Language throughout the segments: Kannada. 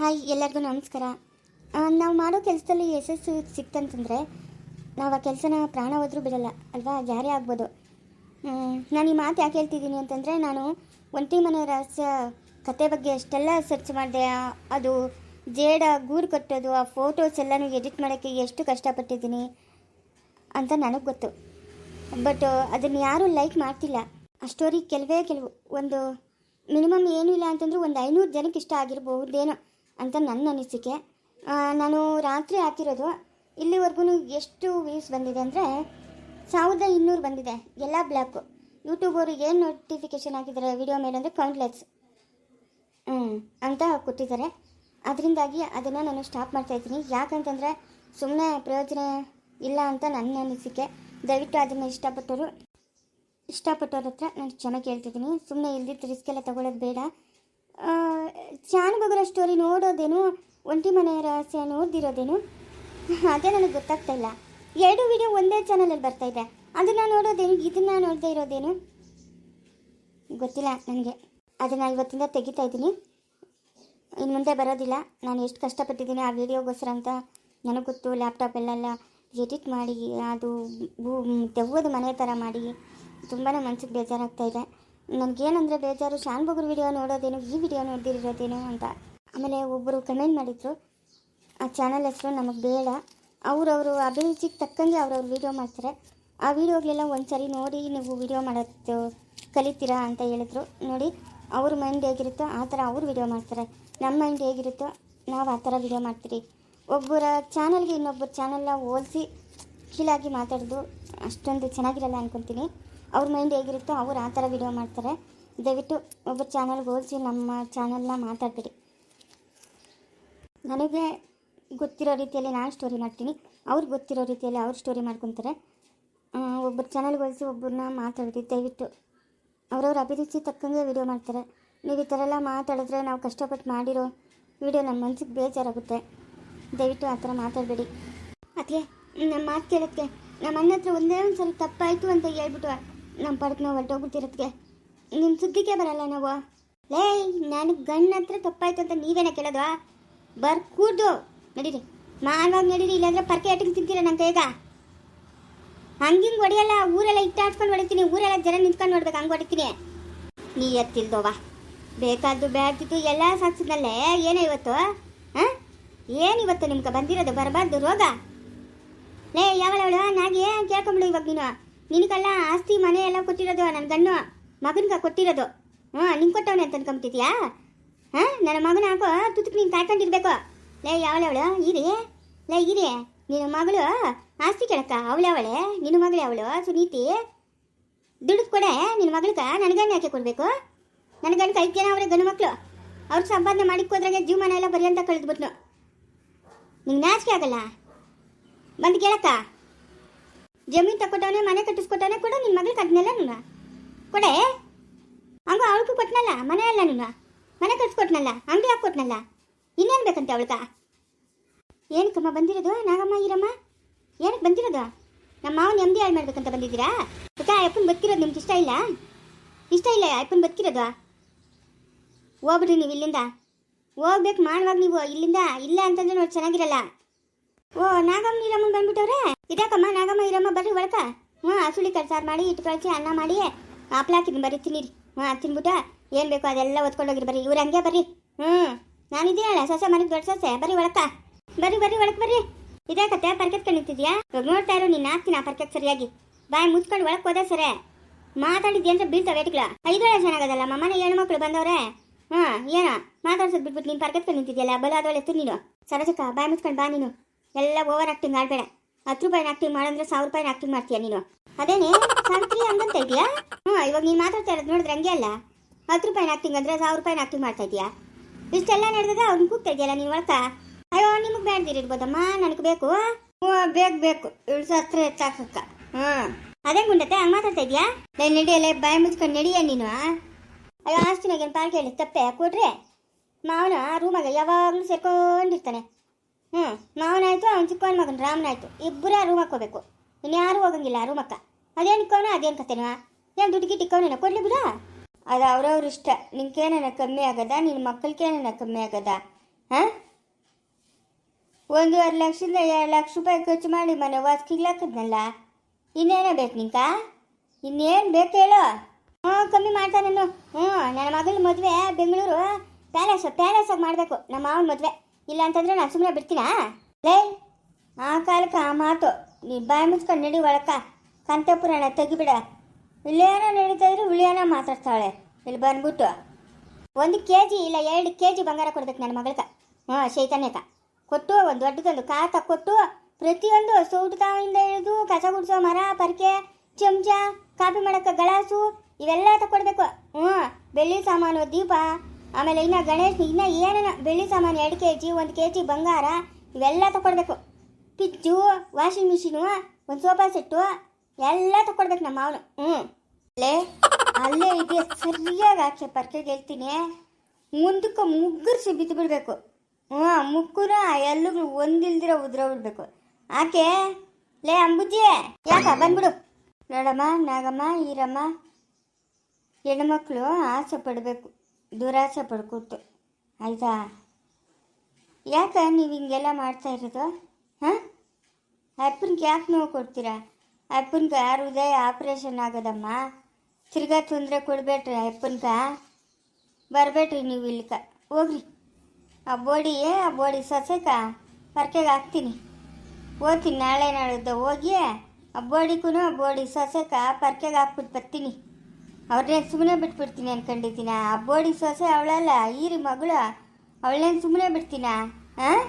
ಹಾಯ್, ಎಲ್ಲರಿಗೂ ನಮಸ್ಕಾರ. ನಾವು ಮಾಡೋ ಕೆಲಸದಲ್ಲಿ ಯಶಸ್ಸು ಸಿಕ್ತಂತಂದರೆ ನಾವು ಆ ಕೆಲಸನ ಪ್ರಾಣ ಹೋದರೂ ಬಿಡಲ್ಲ, ಅಲ್ವಾ? ಯಾರೇ ಆಗ್ಬೋದು. ನಾನು ಈ ಮಾತು ಯಾಕೆ ಹೇಳ್ತಿದ್ದೀನಿ ಅಂತಂದರೆ, ನಾನು ಒಂಟಿ ಮನೆ ರಹಸ್ಯ ಕತೆ ಬಗ್ಗೆ ಅಷ್ಟೆಲ್ಲ ಸರ್ಚ್ ಮಾಡಿದೆ. ಅದು ಜೇಡ ಗೂರು ಕಟ್ಟೋದು, ಆ ಫೋಟೋಸ್ ಎಲ್ಲನೂ ಎಡಿಟ್ ಮಾಡೋಕ್ಕೆ ಎಷ್ಟು ಕಷ್ಟಪಟ್ಟಿದ್ದೀನಿ ಅಂತ ನನಗೆ ಗೊತ್ತು. ಬಟ್ ಅದನ್ನು ಯಾರೂ ಲೈಕ್ ಮಾಡ್ತಿಲ್ಲ. ಆ ಸ್ಟೋರಿ ಕೆಲವೇ ಕೆಲವು, ಒಂದು ಮಿನಿಮಮ್ ಏನೂ ಇಲ್ಲ ಅಂತಂದ್ರೂ ಒಂದು ಐನೂರು ಜನಕ್ಕೆ ಇಷ್ಟ ಆಗಿರಬಹುದೇನೋ ಅಂತ ನನ್ನ ಅನಿಸಿಕೆ. ನಾನು ರಾತ್ರಿ ಹಾಕಿರೋದು ಇಲ್ಲಿವರೆಗೂ ಎಷ್ಟು ವ್ಯೂಸ್ ಬಂದಿದೆ ಅಂದರೆ ಸಾವಿರದ ಇನ್ನೂರು ಬಂದಿದೆ, ಎಲ್ಲ ಬ್ಲ್ಯಾಕು ಯೂಟ್ಯೂಬವರು ಏನು ನೋಟಿಫಿಕೇಶನ್ ಹಾಕಿದ್ದಾರೆ ವಿಡಿಯೋ ಮೇಲೆ ಅಂದರೆ ಕೌಂಟ್ಲೆಸ್ ಹ್ಞೂ ಅಂತ ಕೊಟ್ಟಿದ್ದಾರೆ ಅದರಿಂದಾಗಿ ಅದನ್ನು ನಾನು ಸ್ಟಾಪ್ ಮಾಡ್ತಾಯಿದ್ದೀನಿ ಯಾಕಂತಂದರೆ ಸುಮ್ಮನೆ ಪ್ರಯೋಜನ ಇಲ್ಲ ಅಂತ ನನ್ನ ಅನಿಸಿಕೆ. ದಯವಿಟ್ಟು ಅದನ್ನು ಇಷ್ಟಪಟ್ಟವರು ಇಷ್ಟಪಟ್ಟವ್ರ ಹತ್ರ ನಾನು ಕ್ಷಮೆ ಕೇಳ್ತಿದ್ದೀನಿ. ಸುಮ್ಮನೆ ಇಲ್ದಿದ್ದು ರಿಸ್ಕ್ ಎಲ್ಲ ತಗೊಳ್ಳೋದು ಬೇಡ. ಚಾನುಬಗರ ಸ್ಟೋರಿ ನೋಡೋದೇನು, ಒಂಟಿ ಮನೆ ರಹಸ್ಯ ನೋಡ್ದಿರೋದೇನು? ಅದೇ ನನಗೆ ಗೊತ್ತಾಗ್ತಾ ಇಲ್ಲ. ಎರಡು ವಿಡಿಯೋ ಒಂದೇ ಚಾನಲಲ್ಲಿ ಬರ್ತಾ ಇದೆ. ಅದನ್ನು ನೋಡೋದೇನು, ಇದನ್ನು ನೋಡದೇ ಇರೋದೇನು? ಗೊತ್ತಿಲ್ಲ ನನಗೆ. ಅದನ್ನು ಇವತ್ತಿಂದ ತೆಗಿತಾ ಇದ್ದೀನಿ. ಇನ್ನು ಮುಂದೆ ಬರೋದಿಲ್ಲ. ನಾನು ಎಷ್ಟು ಕಷ್ಟಪಟ್ಟಿದ್ದೀನಿ ಆ ವಿಡಿಯೋಗೋಸ್ಕರ ಅಂತ. ನನಗೆ ಗೊತ್ತು ಲ್ಯಾಪ್ಟಾಪಲ್ಲೆಲ್ಲ ಎಡಿಟ್ ಮಾಡಿ, ಅದು ದೆವ್ವದ ಮನೆ ಥರ ಮಾಡಿ. ತುಂಬಾ ಮನ್ಸಿಗೆ ಬೇಜಾರಾಗ್ತಾ ಇದೆ. ನನಗೇನಂದರೆ ಬೇಜಾರು, ಶಾನ್ ಬಗ್ರ ವಿಡಿಯೋ ನೋಡೋದೇನು, ಈ ವಿಡಿಯೋ ನೋಡ್ದಿರೋದೇನು ಅಂತ. ಆಮೇಲೆ ಒಬ್ಬರು ಕಮೆಂಟ್ ಮಾಡಿದರು, ಆ ಚಾನಲ್ ಹೆಸರು ನಮಗೆ ಬೇಡ. ಅವರವರು ಅಭಿರುಚಿಗೆ ತಕ್ಕಂಗೆ ಅವ್ರವ್ರ ವಿಡಿಯೋ ಮಾಡ್ತಾರೆ. ಆ ವಿಡಿಯೋಗಳೆಲ್ಲ ಒಂದು ಸರಿ ನೋಡಿ ನೀವು ವಿಡಿಯೋ ಮಾಡೋದು, ಕಲಿತೀರಾ ಅಂತ ಹೇಳಿದ್ರು. ನೋಡಿ, ಅವ್ರ ಮೈಂಡ್ ಹೇಗಿರುತ್ತೋ ಆ ಥರ ಅವ್ರು ವಿಡಿಯೋ ಮಾಡ್ತಾರೆ. ನಮ್ಮ ಮೈಂಡ್ ಹೇಗಿರುತ್ತೋ ನಾವು ಆ ಥರ ವಿಡಿಯೋ ಮಾಡ್ತೀರಿ. ಒಬ್ಬರ ಚಾನಲ್ಗೆ ಇನ್ನೊಬ್ಬರ ಚಾನಲ್ನ ಹೋಲಿಸಿ, ಕೀಳಾಗಿ ಮಾತಾಡೋದು, ಅಷ್ಟೊಂದು ಚೆನ್ನಾಗಿರಲ್ಲ ಅನ್ಕೊತೀನಿ. ಅವ್ರ ಮೈಂಡ್ ಹೇಗಿರುತ್ತೋ ಅವ್ರು ಆ ಥರ ವಿಡಿಯೋ ಮಾಡ್ತಾರೆ. ದಯವಿಟ್ಟು ಒಬ್ಬ ಚಾನಲ್ಗೆ ಹೋಲಿಸಿ ನಮ್ಮ ಚಾನಲ್ನ ಮಾತಾಡಬೇಡಿ. ನನಗೆ ಗೊತ್ತಿರೋ ರೀತಿಯಲ್ಲಿ ನಾನು ಸ್ಟೋರಿ ಮಾಡ್ತೀನಿ. ಅವ್ರಿಗೆ ಗೊತ್ತಿರೋ ರೀತಿಯಲ್ಲಿ ಅವ್ರು ಸ್ಟೋರಿ ಮಾಡ್ಕೊತಾರೆ. ಒಬ್ಬರು ಚಾನಲ್ಗೆ ಹೋಲಿಸಿ ಒಬ್ಬರನ್ನ ಮಾತಾಡ್ತೀವಿ ದಯವಿಟ್ಟು ಅವ್ರವ್ರ ಅಭಿರುಚಿ ತಕ್ಕಂಗೆ ವಿಡಿಯೋ ಮಾಡ್ತಾರೆ. ನೀವು ಈ ಥರ ಎಲ್ಲ ಮಾತಾಡಿದ್ರೆ ನಾವು ಕಷ್ಟಪಟ್ಟು ಮಾಡಿರೋ ವಿಡಿಯೋ ನಮ್ಮ ಮನಸ್ಸಿಗೆ ಬೇಜಾರಾಗುತ್ತೆ. ದಯವಿಟ್ಟು ಆ ಥರ ಮಾತಾಡಬೇಡಿ. ಅದಕ್ಕೆ ನಮ್ಮ ಮಾತು ಕೇಳೋಕ್ಕೆ ನಮ್ಮ ಅಣ್ಣ ಹತ್ರ ಒಂದೇ ಒಂದು ಸಲ ತಪ್ಪಾಯಿತು ಅಂತ ಹೇಳ್ಬಿಟ್ಟು ನಮ್ಮ ಪಡಕ್ಕೆ ನಾವು ಹೊರಟೋಗ್ಬಿಟ್ಟಿರೋದಕ್ಕೆ ನಿಮ್ಮ ಸುದ್ದಿಗೆ ಬರಲ್ಲ ನಾವು. ಲೇ ನನಗೆ ಗಣ್ಣ ಹತ್ರ ತಪ್ಪಾಯ್ತು ಅಂತ ನೀವೇನ ಕೇಳೋದು? ಬರ್ ಕೂಡ್ದು ನಡೀರಿ. ಮಾನವಾಗಿ ನಡೀರಿ, ಇಲ್ಲಾಂದ್ರೆ ಪರ್ಕೆ ಅಟ್ಟಿಗೆ ತಿಂತೀರ ನನ್ನ ಕೈಗ. ಹಂಗಿಂಗ್ ಹೊಡೆಯಲ್ಲ, ಊರೆಲ್ಲ ಇಟ್ಟಾಡ್ಸ್ಕೊಂಡು ಹೊಡಿತೀನಿ, ಊರೆಲ್ಲ ಜನ ನಿಂತ್ಕೊಂಡು ನೋಡ್ಬೇಕು, ಹಂಗೆ ಹೊಡಿತೀನಿ. ನೀ ಎತ್ತಿಲ್ದೋವ ಬೇಕಾದ್ದು ಬ್ಯಾಡ್ತಿತ್ತು ಎಲ್ಲ ಸಾಕ್ಸಿದ್ನಲ್ಲೇ, ಏನೋ ಇವತ್ತು? ಹಾಂ? ಏನಿವತ್ತು ನಿಮ್ಗೆ ಬಂದಿರೋದು, ಬರಬಾರ್ದು ರೋಗ? ಲೇ, ಯಾವಳವಳು? ನಾಗೆ ಕೇಳ್ಕೊಂಬಿಡು ಇವಾಗ ನೀನು? ನಿನಗೆಲ್ಲ ಆಸ್ತಿ, ಮನೆ ಎಲ್ಲ ಕೊಟ್ಟಿರೋದು ನನ್ನ ಗಂಡು ಮಗನಿಗೆ ಕೊಟ್ಟಿರೋದು. ಹ್ಞೂ, ನಿಂಗೆ ಕೊಟ್ಟವನೆ ಅಂತ ಅನ್ಕೊಂಬಿಟ್ಟಿದ್ಯಾ? ಹಾಂ, ನನ್ನ ಮಗನ ಹಾಕೋ ತುತ್ತಕ್ಕೆ ನೀನು ಕಾಯ್ಕೊಂಡಿರ್ಬೇಕು. ಲೇ, ಯಾವಳವಳು? ಇರಿ. ಲೇ, ಇರಿ. ನಿನ್ನ ಮಗಳು ಆಸ್ತಿ ಕೇಳಕ್ಕ. ಅವಳೆ ನಿನ್ನ ಮಗಳು ಅವಳು, ಸುನೀತಿ? ದುಡ್ಡು ಕೊಡೆ ನಿನ್ನ ಮಗಳಿಗೆ ನನಗನ್ನ ಯಾಕೆ ಕೊಡಬೇಕು? ನನ್ನ ಐದು ಜನ ಅವರೇ, ಗಂಡು ಮಕ್ಕಳು ಅವ್ರು ಸಂಪಾದನೆ ಮಾಡಿಕೋದ್ರಾಗೆ ಜೀವಮಾನ ಎಲ್ಲ ಬರೆಯಂತ ಕಳೆದ್ಬಿಟ್ನು. ನಿಂಗೆ ನಾಚಿಕೆ ಆಗಲ್ಲ? ಬಂದು ಕೇಳಕ್ಕ. ಜಮೀನು ತಕೊಟ್ಟವನೆ ಮನೆ ಕಟ್ಟಿಸ್ಕೊಟ್ಟವನೆ ಕೂಡ ನಿನ್ನ ಮಗಳು ಕಟ್ನಲ್ಲ ನೀನು? ಕೊಡೆ? ಹಂಗ ಅವಳಿಗೂ ಕೊಟ್ನಲ್ಲ ಮನೆ ಅಲ್ಲ ನೀನು? ಮನೆ ಕಟ್ಸ್ಕೊಟ್ನಲ್ಲ, ಅಂಗಡಿ ಹಾಕೊಟ್ನಲ್ಲ ಇನ್ನೇನು ಬೇಕಂತೆ ಅವಳ್ಗ? ಏನಕ್ಕಮ್ಮ ಬಂದಿರೋದು, ನಾಗಮ್ಮ, ಈರಮ್ಮ? ಏನಕ್ಕೆ ಬಂದಿರೋದು? ನಮ್ಮ ಮಾವನ ಎಮ್ದಿ ಹಾಳು ಮಾಡ್ಬೇಕಂತ ಬಂದಿದ್ದೀರಾ? ಅಕ್ಕ ಅಪ್ಪನ ಬದುಕಿರೋದು ನಿಮ್ಗೆ ಇಷ್ಟ ಇಲ್ಲ? ಇಷ್ಟ ಇಲ್ಲ ಅಪ್ಪನ ಬದುಕಿರೋದು? ಹೋಗ್ಬಿಡ್ರಿ ನೀವು ಇಲ್ಲಿಂದ. ಹೋಗ್ಬೇಕು, ಮಾಡುವಾಗ ನೀವು ಇಲ್ಲಿಂದ, ಇಲ್ಲ ಅಂತಂದ್ರೆ ನೋಡಿ ಚೆನ್ನಾಗಿರಲ್ಲ. ಓ, ನಾಗಮ್ಮ ನೀರಮ್ಮ ಬಂದ್ಬಿಟ್ಟವ್ರೆ? ಇದಕ್ಕಮ್ಮ ನಾಗಮ್ಮ ಇರಮ್ಮ ಬರ್ರಿ ಒಳಕ. ಹ್ಞೂ ಹಸುಳಿ ಕರ್ಸಾರು ಮಾಡಿ ಇಟ್ಟು ಕಳಿಸಿ ಅನ್ನ ಮಾಡಿ ಹಪ್ಳ ಹಾಕಿದ್ದೀನಿ ಬರ್ರಿ, ತಿನ್ನಿರಿ. ಹ್ಞೂ ತಿನ್ಬಿಟ್ಟು ಏನು ಬೇಕೋ ಅದೆಲ್ಲ ಓದ್ಕೊಂಡೋಗಿರಿ ಬರ್ರಿ. ಇವ್ರು ಹಂಗೆ ಬರ್ರಿ. ಹ್ಞೂ, ನಾನಿದ್ದೀನಲ್ಲ, ಸೊಸೆ ಮನೆಗೆ ದೊಡ್ಡ ಸೊಸೆ. ಬರ್ರಿ ಒಳಕ. ಬರ್ರಿ ಬರ್ರಿ ಒಳಕ್ ಬರ್ರಿ. ಇದೇ ಕತೆ, ಪರ್ಕೆತ್ ನಿಂತಿದ್ಯಾ ಇವಾಗ ನೋಡ್ತಾ ಇರೋ ನೀನು ಹಾಕ್ತೀನಿ ಆ ಪರ್ಕೆಟ್ ಸರಿಯಾಗಿ. ಬಾಯ್ ಮುಚ್ಕೊಂಡು ಒಳಕ್ ಹೋದೆ ಸರಿ. ಮಾತಾಡಿದ್ಯ ಅಂತ ಬೀಳ್ತಾವೆ ಏಟಿಗಳ ಐದೊಳೆ ಚೆನ್ನಾಗದಲ್ಲ ಮನೆ ಹೆಣ್ಣು ಮಕ್ಕಳು ಬಂದವ್ರೆ. ಹಾಂ ಏನೋ, ಮಾತಾಡ್ಸೋದು ಬಿಟ್ಬಿಟ್ಟು ನೀನು ಪರ್ಕೆತ್ ನಿಂತಿದ್ಯಲ್ಲ ಬಲಾದವಳೆ ಅದೊಳೆ ನೀನು. ಸರಸಕ್ಕ ಬಾಯ್ ಮುಚ್ಕೊಂಡು ಬಾ ನೀನು. ಎಲ್ಲ ಓವರ್ ಆಕ್ಟಿಂಗ್ ಮಾಡಬೇಡ. ಹತ್ತು ರೂಪಾಯಿ ಆಕ್ಟಿಂಗ್ ಮಾಡಂದ್ರೆ ಸಾವಿರ ರೂಪಾಯಿನ ಆಕ್ಟಿಂಗ್ ಮಾಡ್ತೀಯ ನೀನು. ಅದೇನೇ? ಸಾವಿತ್ರಿ ಹಂಗಂತ ಇದೆಯಾ ಹ್ಞೂ ಇವಾಗ ನೀನು ಮಾತಾಡ್ತಾ ಇರೋದು ನೋಡಿದ್ರೆ ಹಂಗೆ ಅಲ್ಲ. ಹತ್ತು ರೂಪಾಯಿ ಆಕ್ಟಿಂಗ್ ಅಂದ್ರೆ ಸಾವಿರ ರೂಪಾಯಿನ ಆಕ್ಟಿಂಗ್ ಮಾಡ್ತಾ ಇದೆಯಾ ಇಷ್ಟೆಲ್ಲ ನಡೆದಾಗ ಅವ್ನು ಕೂಗ್ತಾ ಇದೆಯಲ್ಲ ನೀವು ಒಳಕ ಅಯ್ಯೋ, ನಿಮಗೆ ಬೇಡ್ದಿರಿರ್ಬೋದಮ್ಮ ನನಗೆ ಬೇಕು? ಹ್ಞೂ ಬೇಕು ಬೇಕು. ಹತ್ರ ಎತ್ತಾಕಕ್ಕ ಹ್ಞೂ ಅದೇ ಗುಂಡತ್ತೆ, ಹಂಗೆ ಮಾತಾಡ್ತಾ ಇದೆಯಾ ನಾನು ನಡಿಯಲ್ಲ ಬಾಯಿ ಮುಚ್ಕೊಂಡು ನಡಿಯ ನೀನು ಅಯ್ಯೋ ಆಸ್ತಿನಾಗೇನು ಪಾಲ್ ಕೇಳಿ ತಪ್ಪೆ, ಕೊಡ್ರಿ? ಮಾವನ ರೂಮಾಗ ಯಾವಾಗಲೂ ಸೇರ್ಕೊಂಡಿರ್ತಾನೆ. ಹ್ಞೂ ಮಾವನಾಯಿತು, ಅವ್ನು ಚಿಕ್ಕವನ ಮಗನ, ರಾಮನಾಯಿತು. ಇಬ್ಬರೇ ರೂಮ್ ಹಾಕೋಬೇಕು ಇನ್ಯಾರೂ ಹೋಗಂಗಿಲ್ಲ ರೂಮಕ್ಕ ಅದೇನು ಇಕ್ಕವನ ಅದೇನು ಕತೆನೋ? ಏನು ದುಡ್ಡು ಗಿಟ್ಟು ಕೊಡಲಿ ಬಿಡ. ಅದು ಅವ್ರವ್ರ ಇಷ್ಟ. ನಿನ್ಗೇನ ಕಮ್ಮಿ ಆಗದ ನಿನ್ನ ಮಕ್ಕಳಿಗೇನೇನ ಕಮ್ಮಿ ಆಗದ? ಹಾಂ? ಒಂದೂವರೆ ಲಕ್ಷದಿಂದ ಎರಡು ಲಕ್ಷ ರೂಪಾಯಿ ಖರ್ಚು ಮಾಡಿ ಮನೆ ವಾಸ್ಕಿಗ್ಲಾಕದ್ನಲ್ಲ ಇನ್ನೇನೇ ಬೇಕು ನಿಂಕ? ಇನ್ನೇನು ಬೇಕು ಹೇಳು. ಹ್ಞೂ, ಕಮ್ಮಿ ಮಾಡ್ತಾನೆ ನಾನು ಹ್ಞೂ, ನನ್ನ ಮಗಳ ಮದುವೆ, ಬೆಂಗಳೂರು. ಪ್ಯಾಲೇಸ್ ಪ್ಯಾಲೇಸಾಗಿ ಮಾಡಬೇಕು. ನಮ್ಮ ಮಾವನ ಮದುವೆ. ಇಲ್ಲ ಅಂತಂದ್ರೆ ನಾನು ಸುಮ್ಮನೆ ಬಿಡ್ತೀನಾ? ಲೇ, ಆ ಕಾಲಕ್ಕೆ ಆ ಮಾತು. ನೀ ಬಾಯಿ ಮುಚ್ಕೊಂಡು ನಡಿ ಒಳಕ ಕಂತಪುರಾಣ ತೆಗಿಬಿಡ. ಇಲ್ಲೇನೋ ನಡೀತಾ ಇದ್ರೆ ಉಳಿಯೋನ ಮಾತಾಡ್ತಾಳೆ. ಇಲ್ಲಿ ಬಂದ್ಬಿಟ್ಟು. ಒಂದು ಕೆ ಜಿ ಇಲ್ಲ, ಎರಡು ಕೆ ಜಿ ಬಂಗಾರ ಕೊಡ್ಬೇಕು ನನ್ನ ಮಗಳಕ್ಕ ಹಾಂ ಶೈತಾನ್ಯಕ ಕೊಟ್ಟು, ಒಂದು ದೊಡ್ಡದೊಂದು ಕಾತ ಕೊಟ್ಟು, ಪ್ರತಿಯೊಂದು ಸೌಟುತಾವಿಂದ ಹಿಡಿದು, ಕಸ ಗುಡಿಸೋ ಮರ, ಪರಿಕೆ, ಚಮಚ ಕಾಫಿ ಮಾಡೋಕ್ಕೆ ಗಲಾಸು, ಇವೆಲ್ಲ ತಕೊಡ್ಬೇಕು. ಹ್ಞೂ, ಬೆಳ್ಳಿ ಸಾಮಾನು, ದೀಪ. ಆಮೇಲೆ ಇನ್ನು ಗಣೇಶ್, ಇನ್ನು ಏನೇನು ಬೆಳ್ಳಿ ಸಾಮಾನು ಎರಡು ಕೆ ಜಿ ಒಂದು ಕೆ ಜಿ ಬಂಗಾರ, ಇವೆಲ್ಲ ತಗೊಡ್ಬೇಕು ಪಿಚ್ಚು ವಾಷಿಂಗ್ ಮಿಷಿನು, ಒಂದು ಸೋಫಾ ಸೆಟ್ಟು, ಎಲ್ಲ ತಕೊಡ್ಬೇಕು ನಮ್ಮ ಮಾವನು. ಹ್ಞೂ. ಅಲ್ಲೇ ಅಲ್ಲೇ ಇದೆ ಸರಿಯಾಗಿ ಹಾಕಿ ಪರ್ಕೆಗೆ ಹೇಳ್ತೀನಿ. ಮುಂದಕ್ಕೆ ಮುಗ್ಗರ್ಸಿ ಬಿದ್ದು ಬಿಡಬೇಕು. ಹ್ಞೂ ಮುಕ್ಕುನ ಎಲ್ಲೂ ಒಂದಿಲ್ದಿರ ಉದ್ರ ಬಿಡಬೇಕು. ಆಕೆ ಲೇ, ಅಂಬುಜ್ಜಿ, ಯಾಕ? ಬಂದ್ಬಿಡು. ನೋಡಮ್ಮ, ನಾಗಮ್ಮ, ಈರಮ್ಮ, ಹೆಣ್ಮಕ್ಳು ಆಸೆ ಪಡಬೇಕು. ದುರಾಸೆ ಪಡ್ಕೊತು ಆಯಿತಾ? ಯಾಕ ನೀವು ಹಿಂಗೆಲ್ಲ ಮಾಡ್ತಾ ಇರೋದು? ಹಾಂ? ಅಪ್ಪನಿಗೆ ಯಾಕೆ ನೋವು ಕೊಡ್ತೀರಾ? ಅಪ್ಪನಿಗೆ ಹೃದಯ ಆಪ್ರೇಷನ್ ಆಗೋದಮ್ಮ? ತಿರ್ಗಾ ತೊಂದರೆ ಕೊಡಬೇಡ್ರಿ ಅಪ್ಪನಿಗೆ. ಬರಬೇಡ್ರಿ ನೀವು ಇಲ್ಲಿಕ. ಹೋಗ್ರಿ. ಆ ಬೋಡಿ ಆ ಬೋಡಿ ಸೊಸೆಕ? ಪರ್ಕೆಗೆ ಹಾಕ್ತೀನಿ. ಓದ್ತೀನಿ ನಾಳೆ ನಾಳೆದ ಹೋಗಿ ಆ ಬೋಡಿಗೂ ಆ ಬೋಡಿ ಸೊಸೆಕ ಪರ್ಕೆಗೆ ಹಾಕ್ಬಿಟ್ಟು ಬರ್ತೀನಿ. ಅವ್ರನ್ನೇ ಸುಮ್ಮನೆ ಬಿಟ್ಬಿಡ್ತೀನಿ ಅನ್ಕೊಂಡಿದ್ದೀನ? ಆ ಬೋಡಿ ಸೊಸೆ ಅವಳಲ್ಲ, ಈರಿ ಮಗಳು. ಅವಳೇನು ಸುಮ್ಮನೆ ಬಿಡ್ತೀನ? ಹಾಂ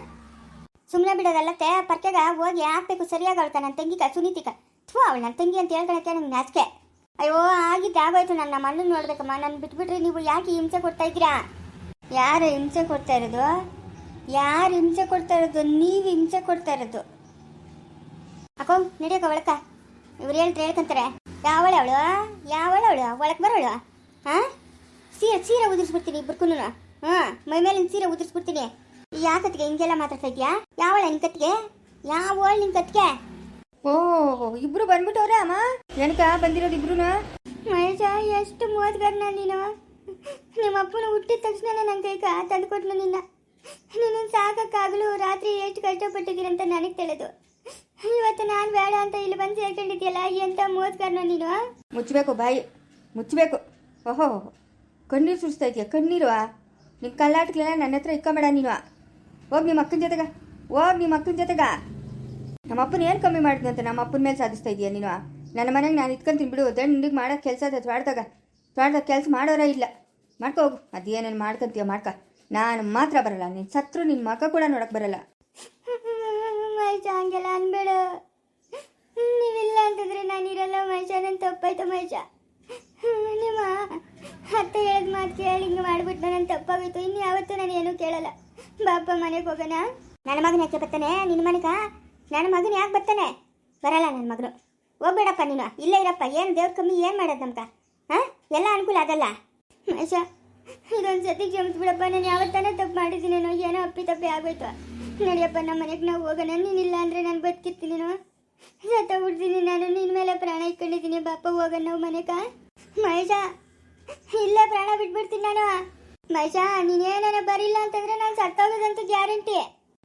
ಸುಮ್ಮನೆ ಬಿಡೋದಲ್ಲತ್ತೆ ಪರ್ಕೆಗ ಹೋಗಿ ಹಾಕ್ಬೇಕು, ಸರಿಯಾಗಿ ಅವಳ್ಕ ನನ್ನ ತಂಗಿಕ ಸುನೀತಿಕ ಥೂ, ಅವಳು ನನ್ನ ತಂಗಿ ಅಂತ ಹೇಳ್ಕೊಳಕ್ಕೆ ನಂಗೆ ನಾಚಿಕೆ. ಅಯ್ಯೋ ಆಗಿದ್ದು ಆಗೋಯ್ತು ನನ್ನ ಅಣ್ಣನ ನೋಡ್ಬೇಕಮ್ಮ. ನನ್ನ ಬಿಟ್ಬಿಟ್ರೆ ನೀವು ಯಾಕೆ ಹಿಂಸೆ ಕೊಡ್ತಾ ಇದ್ದೀರಾ? ಯಾರು ಹಿಂಸೆ ಕೊಡ್ತಾ ಇರೋದು? ಯಾರು ಹಿಂಸೆ ಕೊಡ್ತಾ ಇರೋದು? ನೀವು ಹಿಂಸೆ ಕೊಡ್ತಾ ಇರೋದು. ಅಕೋ ನಡಿಯಕ್ಕ ಒಳಕ. ಇವ್ರು ಹೇಳ್ತಾರೆ, ಹೇಳ್ಕೊಂತಾರೆ. ಯಾವಳ ಅವಳು ಯಾವಳ ಅವಳು ಒಳಕ್ಕೆ ಬರೋಳು? ಹಾಂ? ಸೀರೆ ಸೀರೆ ಉದುರಿಸ್ಬಿಡ್ತೀನಿ ಇಬ್ಬರ್ಕೂ ಹಾಂ ಮೈ ಮೇಲಿನ ಸೀರೆ ಉದುರಿಸ್ಬಿಡ್ತೀನಿ. ಯಾಕತ್ಗೆ ಹಿಂಗೆಲ್ಲ ಮಾತಾಡ್ತಾ ಇದೆಯಾ? ಯಾವಳ ನಿನ್ ಕತ್ಗೆ ಯಾವಳ ನಿನ್ ಕತ್ಗೆ ಓ ಇಬ್ರು ಬಂದ್ಬಿಟ್ಟವ್ರೆ ಅಮ್ಮ? ಏನಕ ಬಂದಿರೋದು ಇಬ್ರು ಮಹೇಶ ಎಷ್ಟು ಮೋದ್ಗರ್ನ ನೀನು? ನಿಮ್ಮ ಅಪ್ಪನ ಹುಟ್ಟಿದ ತಕ್ಷಣ ನನ್ನ ಕೈಗ ತಂದುಕೊಟ್ನು ನಿನ್ನ. ನಿನ್ನ ಸಾಕಕ್ಕಾಗಲು ರಾತ್ರಿ ಎಷ್ಟು ಕಷ್ಟಪಟ್ಟಿದ್ದೀರಂತ ಅಂತ ನನಗೆ ತಿಳಿದು. ಇವತ್ತು ನಾನು ಬೇಡ ಅಂತ ಇಲ್ಲಿ ಬಂದು ಸೇರ್ಕೊಂಡಿದ್ಯಲ್ಲ ಎಂತ ಮೋದ್ಕರ್ನ ನೀನು? ಮುಚ್ಚಬೇಕು ಬಾಯಿ ಮುಚ್ಚಬೇಕು ಓಹೋ ಕಣ್ಣೀರು ಸುರಿಸ್ತಾ ಇದೆಯಾ? ಕಣ್ಣೀರು ನಿನ್ನ ಕಲ್ಲಾಟಕ್ಲೆಲ್ಲ ನನ್ನ ಹತ್ರ ಇಕ್ಕೊಂಬೇಡ ನೀನು ಹೋಗಿ ನಿಮ್ಮ ಅಕ್ಕನ ಜೊತೆಗ ಹೋಗ್ ನಿಮ್ಮ ಅಕ್ಕನ ಜೊತೆಗ. ನಮ್ಮ ಅಪ್ಪನ ಏನು ಕಮ್ಮಿ ಮಾಡ್ತೀನಿ ಅಂತ ನಮ್ಮ ಅಪ್ಪನ ಮೇಲೆ ಸಾಧಿಸ್ತಾ ಇದೆಯಾ ನೀನು ನನ್ನ ಮನೆಗೆ ನಾನು ಇಟ್ಕೊಂತೀನಿ ಬಿಡು ದಂಡಿಗೆ ಮಾಡೋ ಕೆಲಸ ಅದ ತ್ವಾಡ್ದಾಗ ತ್ವಾಡ್ದಾಗ ಕೆಲಸ ಮಾಡೋರ ಇಲ್ಲ. ಮಾಡ್ಕೋ ಹೋಗು. ಅದೇನೇನು ಮಾಡ್ಕೊಂತೀಯ ಮಾಡ್ಕ. ನಾನು ಮಾತ್ರ ಬರಲ್ಲ ನಿನ್ನ ಸತ್ರು ನಿನ್ನ ಮಗ ಕೂಡ ನೋಡಕ್ಕೆ ಬರಲ್ಲ. ಮಹೇಶ ಹಂಗೆಲ್ಲ ಅನ್ಬೇಡ. ನೀವಿಲ್ಲ ಅಂತಂದ್ರೆ ನಾನು ಇರಲ್ಲ ಮೈಷ ನನ್ನ ತಪ್ಪಾಯ್ತು ಮಹೇಶ ನಿಮ್ಮ ಅತ್ತ ಹೇಳಿದ ಮಾತು ಕೇಳಿ ಹಿಂಗೆ ಮಾಡ್ಬಿಟ್ಟು ನನ್ನ ತಪ್ಪಾಗೋಯ್ತು. ಇನ್ನು ಯಾವತ್ತೂ ನಾನು ಏನೂ ಕೇಳಲ್ಲ. ಬಾಪ ಮನೆಗೆ ಹೋಗೋಣ. ನನ್ನ ಮಗನ ಯಾಕೆ ಬರ್ತಾನೆ? ನಿನ್ನ ಮನೆಗ? ನನ್ನ ಮಗನ ಯಾಕೆ ಬರ್ತಾನೆ? ಬರಲ್ಲ ನನ್ನ ಮಗನು ಹೋಗ್ಬೇಡಪ್ಪ ನೀನು. ಇಲ್ಲೇ ಇರಪ್ಪ. ಏನು ದೇವ್ರ ಕಮ್ಮಿ ಏನು ಮಾಡೋದು ನಮ್ಗೆ? ಹಾಂ? ಎಲ್ಲ ಅನುಕೂಲ ಆಗಲ್ಲ ಮಹೇಶ ಇದೊಂದು ಸತಿ ಕ್ಷಮಿಸ್ಬಿಡಪ್ಪ. ನಾನು ಯಾವತ್ತಾನ ತಪ್ಪು ಮಾಡಿದ್ದೀನೇನೋ ಏನೋ ಅಪ್ಪಿ ತಪ್ಪಿ ಆಗೋಯ್ತು. ನಡಿಯಪ್ಪ ನಮ್ಮ ಮನೆಗೆ ನಾವು ಹೋಗೋಣ. ನೀನಿಲ್ಲ ಅಂದರೆ ನಾನು ಬದುಕಿರ್ತೀನಿ ಸತ್ತ ಬಿಡ್ತೀನಿ ನಾನು. ನಿನ್ನ ಮೇಲೆ ಪ್ರಾಣ ಇಟ್ಕೊಂಡಿದ್ದೀನಿ. ಬಾಪ ಹೋಗೋಣ ನಾವು ಮನೆಗ. ಮಹೇಶ ಇಲ್ಲೇ ಪ್ರಾಣ ಬಿಟ್ಬಿಡ್ತೀನಿ ನಾನು. ಮಹೇಶ ನೀನೇನ ಬರಿಲ್ಲ ಅಂತಂದ್ರೆ ನಾನು ಸತ್ತೋಗೋದಂತ ಗ್ಯಾರಂಟಿ.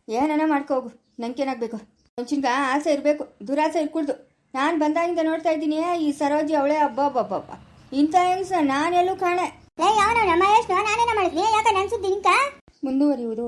ಏನನ ಮಾಡ್ಕೋಗು ಹೋಗು. ನಂಗೇನಾಗಬೇಕು ಮುಂಚಿನ್ಗ ಆಸೆ ಇರಬೇಕು. ದುರಾಸೆ ಇರ್ಕೂಡ್ದು. ನಾನು ಬಂದಾಗಿಂದ ನೋಡ್ತಾ ಇದ್ದೀನಿ ಈ ಸರೋಜಿ ಅವಳೇ ಹಬ್ಬ ಇಂಥ ಹೆಂಗ್ಸ? ನಾನೆಲ್ಲೂ ಕಾಣೆ. ಏ ಯಾವನ ಮಹೇಶ್ ನಾನೇನ ಮಾಡಿದ್ನಿ? ಯಾಕೆ ನಿಂಕ ಮುಂದುವರಿಯುವುದು.